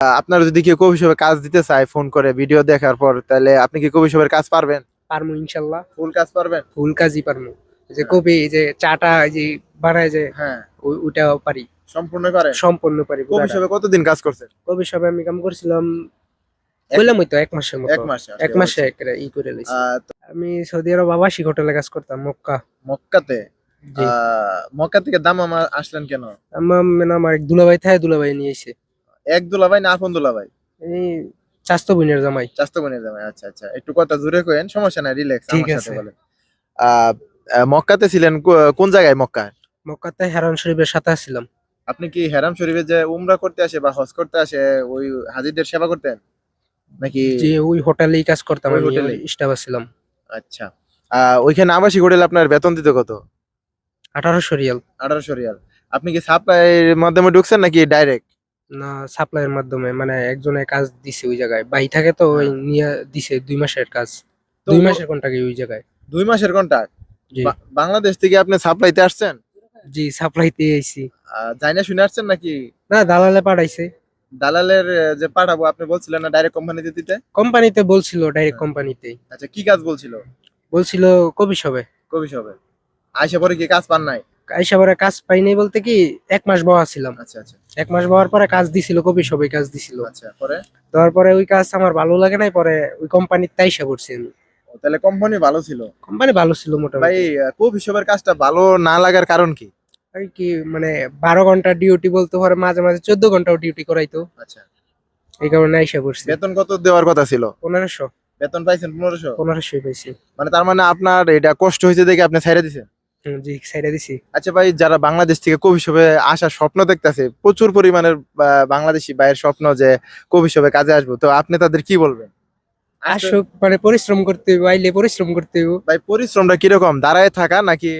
আপনার যদি কেউ কবি শপে কাজ দিতে চায় ফোন করে ভিডিও দেখার পর তাহলে আপনি কি কবি শপের কাজ পারবেন? পারমু ইনশাল্লাহ। ফুল কাজ পারবেন? ফুল কাজই পারমু। যে। কবি এই যে চাটা যে বানায় যে হ্যাঁ। ওইটাও পারি। সম্পূর্ণ পারেন সম্পূর্ণ পারি কবি। শপে কতদিন কাজ করছেন? কবি সবে আমি কাম করছিলাম বললাম ওই তো এক মাসের মতো। এক মাসে এক মাসে ই করে লইছি। আমি সৌদি আরব আবাসিক হোটেলে কাজ করতাম মক্কা। মক্কাতে? মক্কা থেকে দাম আমার আসলেন কেন? আমার মানে আমার এক দুলাভাই থাকে দুলাভাই নিয়ে এসে এক দুলাভাই না আপন দুলাভাই এই চাস্তো বোনের জামাই। চাস্তো বোনের জামাই আচ্ছা আচ্ছা। একটু কথা জোরে কইেন সমস্যা নাই রিল্যাক্স ঠিক আছে। বলেন। মক্কাতে ছিলেন কোন জায়গায় মক্কা? মক্কাতে হেরান শরীফের সাথে আসছিলাম। আপনি কি হেরাম শরীফে যে উমরা করতে আসে বা হজ করতে আসে ওই হাজিদের সেবা করতেন? নাকি যে ওই হোটেলেই কাজ করতাম ওই আমি হোটেলেই? স্টাফ ছিলাম আচ্ছা। ওইখানে আবাসিক হোটেলে আপনার বেতন দিত কত? আঠারোশো রিয়াল। আঠারোশো রিয়াল। আপনি কি সাপ্লাইয়ের মাধ্যমে ঢুকছেন নাকি ডাইরেক্ট? না সাপ্লাইয়ের মাধ্যমে মানে একজনের কাজ দিছে ওই জায়গায় বাই থাকে তো ওই নিয়ে দিছে দুই মাসের কাজ। হ্যাঁ। দুই মাসের কোনটাকে ওই জায়গায়। দুই মাসের কন্ট্রাক্ট বাংলাদেশ থেকে আপনি সাপ্লাইতে আসছেন? জি সাপ্লাইতে আইছি। জাইনা শুনে আসছেন নাকি? না দালালে পাঠাইছে। দালালের যে পাঠাবো আপনি বলছিলেন না ডাইরেক্ট কোম্পানিতে দিতে? কোম্পানিতে বলছিল ডাইরেক্ট হ্যাঁ। কোম্পানিতে আচ্ছা কি কাজ বলছিল? বলছিল কবি সবে। কবি সবে। আইসা পরে কি কাজ পান নাই? আইসা পরে কাজ পাই নাই বলতে কি এক মাস বহা ছিলাম আচ্ছা আচ্ছা। এক মাস বহার পরে কাজ দিছিল কবি সবে কাজ দিছিল। আচ্ছা পরে? দেওয়ার পরে ওই কাজ আমার ভালো লাগে নাই পরে ওই কোম্পানির তাইসা করছি আমি। তাহলে কোম্পানি ভালো ছিল? কোম্পানি ভালো ছিল ভাই মোটামুটি। আহ, কবি সবের কাজটা ভালো না লাগার কারণ কি? আর কি মানে বারো ঘণ্টা ডিউটি বলতে পারে মাঝে মাঝে চোদ্দ ঘন্টাও ডিউটি করাইতো। আচ্ছা। এই কারণে আইসা করছি বেতন কত দেওয়ার কথা ছিল? পনেরোশো। বেতন পাইছেন পনেরোশো? পনেরোশোই পাইছি। মানে তার মানে আপনার এটা কষ্ট হয়েছে দেখে আপনি ছাইড়ে দিছেন? জি সাইডে দিছি। আচ্ছা ভাই যারা বাংলাদেশ থেকে কবি শোবে আসার স্বপ্ন দেখতেছে প্রচুর পরিমাণের বাংলাদেশি ভাইয়ের স্বপ্ন যে কবি শোবে কাজে আসব। তো আপনি তাদের কি বলবেন? আসুক মানে পরিশ্রম করতে হইব আইলে পরিশ্রম করতে হইব। ভাই পরিশ্রমটা কীরকম? দাঁড়ায় থাকা নাকি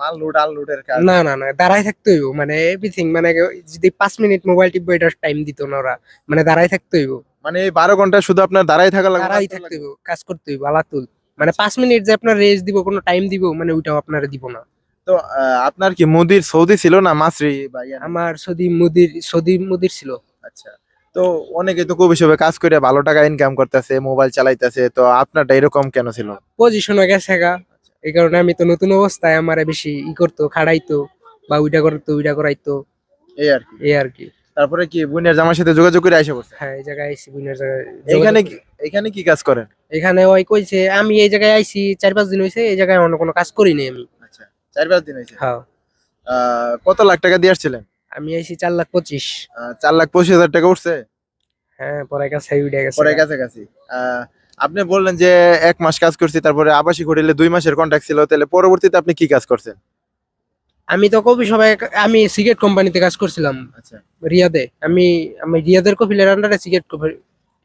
মাল লুট আল লুটের কাজ? না না না দাঁড়াই থাকতে হইব মানে এভরিথিং মানে যদি পাঁচ মিনিট মোবাইল টিপবো এটার টাইম দিত না ওরা। মানে দাঁড়াই থাকতে হইব। মানে এই বারো ঘণ্টা শুধু আপনার দাঁড়ায় থাকা লাগবে? দাঁড়াই থাকতে হইব কাজ করতে হইব আলাতুল। মানে পাঁচ মিনিট যে আপনার রেস্ট দিব কোনো টাইম দিব মানে ওইটাও আপনারা দিব না। তো আপনার কি মুদির সৌদি ছিল না মাসরি বা ইয়া? আমার সৌদি মুদির সৌদি মুদির ছিল। আচ্ছা তো অনেকে তো কবি শোবে কাজ করে ভালো টাকা ইনকাম করতেছে মোবাইল চালাইতেছে তো আপনারটা এরকম কেন ছিল? পজিশনে গেছে গা। এই কারণে আমি তো নতুন অবস্থায় আমার বেশি ই করতো খাড়াইতো বা ওইটা করতো ওইটা করাইতো। এই আর কি। এই আর কি। তারপরে কি বোনের জামার সাথে যোগাযোগ করে আইসা পড়ছে হ্যাঁ এই জায়গায় আইসি বুইনার জায়গায়। এখানে এখানে কি কাজ করেন? এখানে ওই কইছে আমি এই জায়গায় আইছি চার পাঁচ দিন হয়েছে এই জায়গায় অন্য কোনো কাজ করিনি আমি। আচ্ছা চার পাঁচ দিন হয়েছে হ্যাঁ। কত লাখ টাকা দিয়ে আসছিলেন? আমি আইছি চার লাখ পঁচিশ। চার লাখ পঁচিশ হাজার টাকা উঠছে? হ্যাঁ পরে কাছে উঠে গেছে। পরে কাছাকাছি। আহ, আপনি বললেন যে এক মাস কাজ করছি তারপরে আবাসিক হোটেলে দুই মাসের কন্ট্যাক্ট ছিল তাহলে পরবর্তীতে আপনি কি কাজ করছেন? আমি তো কবি সবাই আমি সিগারেট কোম্পানিতে কাজ করছিলাম। আচ্ছা। রিয়াদে। আমি আমি রিয়াদের কফিলের আন্ডারে সিগারেট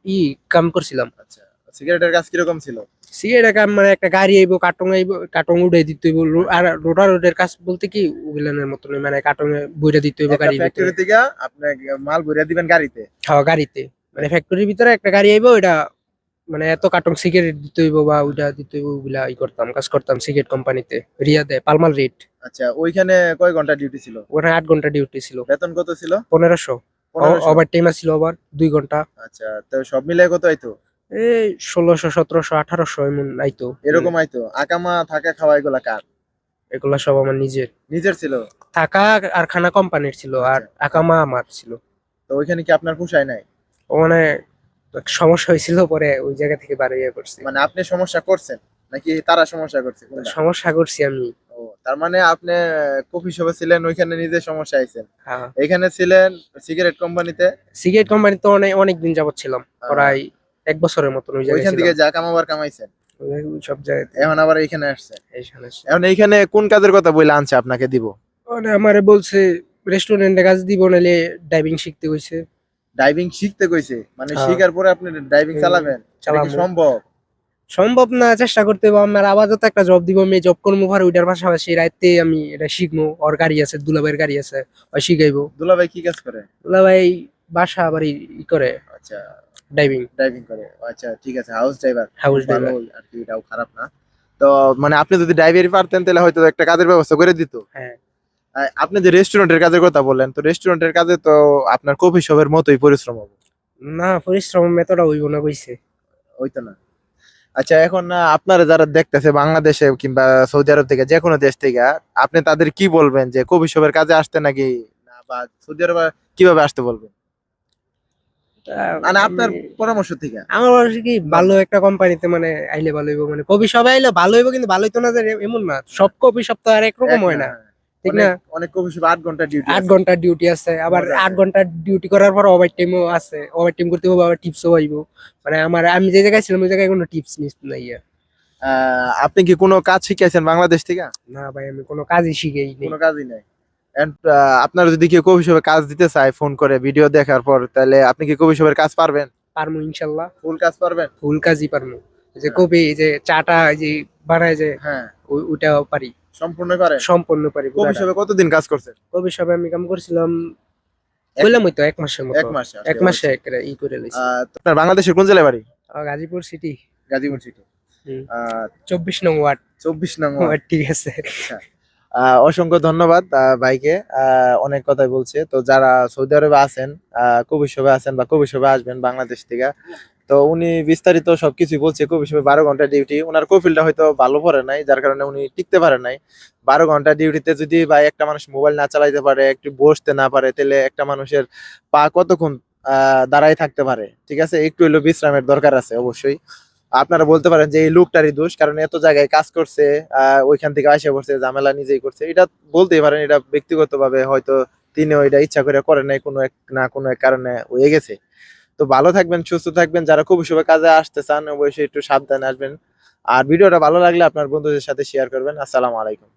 ই কাম করছিলাম। আচ্ছা। সিগারেটের কাজ কীরকম ছিল? সিগারেট কাম মানে একটা গাড়ি আইবো কার্টন আইবো কার্টন উড়ে দিতে হইব। আর রোটার রোডের কাজ বলতে কি উগলানের মতন মানে কার্টনে বইটা দিতে হইব ভিতরে। ফ্যাক্টরি থেকে আপনি মাল ভরিয়া দিবেন গাড়িতে? হ্যাঁ গাড়িতে। মানে ফ্যাক্টরির ভিতরে একটা গাড়ি আইবো ওইটা মানে এত কার্টন সিগারেট দিতে হইব বা ওইটা দিতে হইব ওগুলা ই করতাম কাজ করতাম সিগারেট কোম্পানিতে রিয়াদে পালমাল রেট। আচ্ছা ওইখানে কয় ঘণ্টা ডিউটি ছিল? ওখানে আট ঘণ্টা ডিউটি ছিল। বেতন কত ছিল? পনেরোশো। ওভার টাইম ছিল আবার দুই ঘণ্টা। আচ্ছা তো সব মিলে কত আইতো? এই ষোলোশো সতেরোশো আঠারোশো এমন আইতো। এরকম আইতো। আকামা থাকা খাওয়া এগুলা কার? এগুলা সব আমার নিজের। নিজের ছিল? থাকা আর খানা কোম্পানির ছিল আর আচ্ছা। আকামা আমার ছিল। তো ওইখানে কি আপনার পোষায় নাই? মানে সমস্যা হয়েছিল পরে ওই জায়গা থেকে বার হয়ে করছি মানে আপনি সমস্যা করছেন? নাকি তারা সমস্যা করছে? সমস্যা করছি আমি। ও তার মানে আপনি কফি শপে ছিলেন ওইখানে নিজে সমস্যা আইছেন। হ্যাঁ। এখানে ছিলেন সিগারেট কোম্পানিতে? সিগারেট কোম্পানিতে অনেক অনেক দিন যাবত ছিলাম প্রায় এক বছরের মতন ওই ওইখান থেকে যা কামাবার কামাইছেন। ছিলাম। সব জায়গায়। এখন আবার এইখানে ছিল। এখন এইখানে কোন কাজের কথা বলে আনছে আপনাকে দিব? মানে আমারে বলছে রেস্টুরেন্টে কাজ দিব নাহলে ড্রাইভিং শিখতে কইছে। ড্রাইভিং শিখতে কইছে? মানে হ্যাঁ। শিখার পরে আপনি ড্রাইভিং হুম, চালাবেন? চালাবো। সম্ভব? সম্ভব না চেষ্টা করতে হবে। আমার আপাতত একটা জব দিব আমি জব করব ভার ওইটার পাশাপাশি রাইতে আমি এটা শিখব ওর গাড়ি আছে দুলাভাইয়ের গাড়ি আছে ওই শিখাইবো। দুলাভাই কি কাজ করে? দুলাভাই বাসা ই করে। আচ্ছা। ড্রাইভিং ড্রাইভিং করে। আচ্ছা ঠিক আছে হাউস ড্রাইভার হাউস ড্রাইভার আর কি এটাও খারাপ না। তো মানে আপনি যদি ড্রাইভারি পারতেন তাহলে হয়তো একটা কাজের ব্যবস্থা করে দিত। হ্যাঁ। আপনি যে রেস্টুরেন্টের কাজের কথা বললেন তো রেস্টুরেন্টের কাজে তো আপনার কফি শপের মতোই পরিশ্রম হবে। না পরিশ্রম মেতটা হইব না কইছে। হইতো না। আচ্ছা এখন আপনারা যারা দেখতেছে বাংলাদেশে কিংবা সৌদি আরব থেকে যে কোনো দেশ থেকে আপনি তাদের কি বলবেন যে কফি শপের কাজে আসতে নাকি না বা সৌদি আরবে কীভাবে আসতে বলবেন? মানে আপনার পরামর্শ থেকে? আমার বয়সে কি ভালো একটা কোম্পানিতে মানে আইলে ভালো হইব মানে কবি সবাই আইলে ভালো হইব কিন্তু ভালো হইতো না যে এমন না। সব কপি সব তো আর একরকম হয় না। ঠিক না? অনেক- কফি শপ আট ঘণ্টা ডিউটি আট ডিউটি আছে আবার আট আছে। ঘণ্টার ডিউটি করার পর ওভার টাইমও আছে। ওভার টাইম করতে হবে আবার টিপসও পাইবো মানে আমার আমি যে জায়গায় ছিলাম ওই জায়গায় কোনো টিপস মিস নাই। আপনি কি কোনো কাজ শিখেছেন বাংলাদেশ থেকে? না ভাই আমি কোনো কাজই শিখেই কোনো কাজই নাই। আপনার যদি কেউ কফি শপে কাজ দিতে চায় ফোন করে ভিডিও দেখার পর তাহলে আপনি কি কফি শপের কাজ পারবেন? পারমু ইনশাল্লাহ। ফুল কাজ পারবেন? ফুল কাজই পারমু। যে হ্যাঁ। কপি যে চাটা যে বানায় যে হ্যাঁ। ওইটাও পারি। সম্পূর্ণ করেন? সম্পূর্ণ পারি কফি শপে কতদিন কাজ করছেন? কবি সবে আমি কাম করছিলাম এক- বললাম ওই তো এক মাসের মতো। এক মাসে এক মাসে একটা ই করে লইছি। আপনার বাংলাদেশের কোন জেলায় বাড়ি? গাজীপুর সিটি গাজীপুর সিটি চব্বিশ নং ওয়ার্ড। চব্বিশ নং ওয়ার্ড। ঠিক আছে। আহ, অসংখ্য ধন্যবাদ ভাইকে। অনেক কথাই বলছে। তো যারা সৌদি আরবে আছেন কবি শপে আছেন বা কবি শপে আসবেন বাংলাদেশ থেকে, তো উনি বিস্তারিত সবকিছু বলছে। কবি শপে বারো ঘণ্টা ডিউটি ওনার কফিলটা হয়তো ভালো পড়ে নাই, যার কারণে উনি টিকতে পারে নাই। বারো ঘণ্টা ডিউটিতে যদি বা একটা মানুষ মোবাইল না চালাইতে পারে, একটু বসতে না পারে, তাহলে একটা মানুষের পা কতক্ষণ, আহ দাঁড়াই থাকতে পারে? ঠিক আছে? একটু হইলেও বিশ্রামের দরকার আছে অবশ্যই। আপনারা বলতে পারেন যে এই লোকটারই দোষ, কারণ এত জায়গায় কাজ করছে ওইখান থেকে আসে পড়ছে, ঝামেলা নিজেই করছে। এটা বলতেই পারেন, এটা ব্যক্তিগতভাবে হয়তো তিনি ওইটা ইচ্ছা করে করে নাই কোনো এক না কোনো এক কারণে হয়ে গেছে। তো ভালো থাকবেন, সুস্থ থাকবেন, যারা খুব শুভ কাজে আসতে চান, অবশ্যই একটু সাবধানে আসবেন। আর ভিডিওটা ভালো লাগলে আপনার বন্ধুদের সাথে শেয়ার করবেন। আসসালামু আলাইকুম।